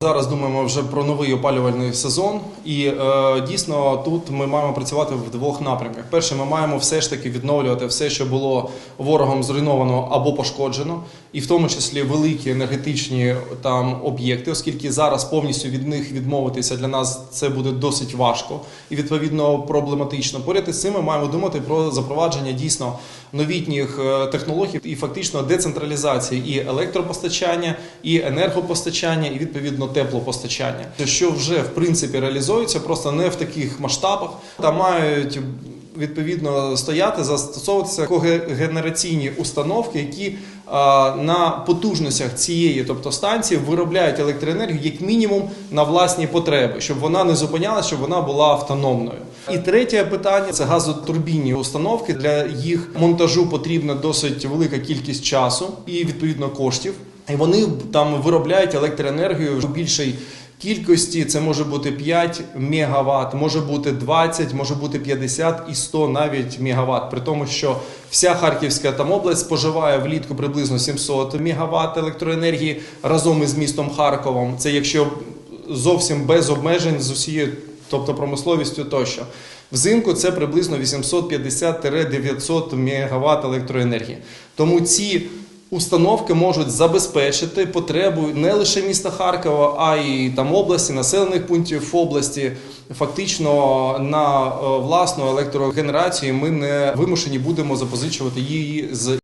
Зараз думаємо вже про новий опалювальний сезон, і е, дійсно тут ми маємо працювати в двох напрямках. Перше, ми маємо все ж таки відновлювати все, що було ворогом зруйновано або пошкоджено, і в тому числі великі енергетичні там об'єкти, оскільки зараз повністю від них відмовитися для нас це буде досить важко і відповідно проблематично. Поряд із цим ми маємо думати про запровадження дійсно новітніх е, технологій і фактично децентралізації і електропостачання, і енергопостачання, і відповідно теплопостачання, що вже в принципі реалізується, просто не в таких масштабах, та мають. Відповідно стояти, застосовуватися когенераційні установки, які на потужностях цієї, тобто станції, виробляють електроенергію як мінімум на власні потреби, щоб вона не зупинялася, щоб вона була автономною. І третє питання це газотурбінні установки. Для їх монтажу потрібна досить велика кількість часу і відповідно коштів. І вони там виробляють електроенергію в більшій кількості. Це може бути 5 мегаватт, може бути 20, може бути 50 і 100 навіть мегаватт. При тому, що вся Харківська там область споживає влітку приблизно 700 мегаватт електроенергії разом із містом Харковом. Це якщо зовсім без обмежень з усією, тобто промисловістю тощо. Взимку це приблизно 850-900 МВт електроенергії. Тому ці установки можуть забезпечити потребу не лише міста Харкова, а й там області, населених пунктів області. Фактично на е, власну електрогенерацію ми не вимушені будемо запозичувати її з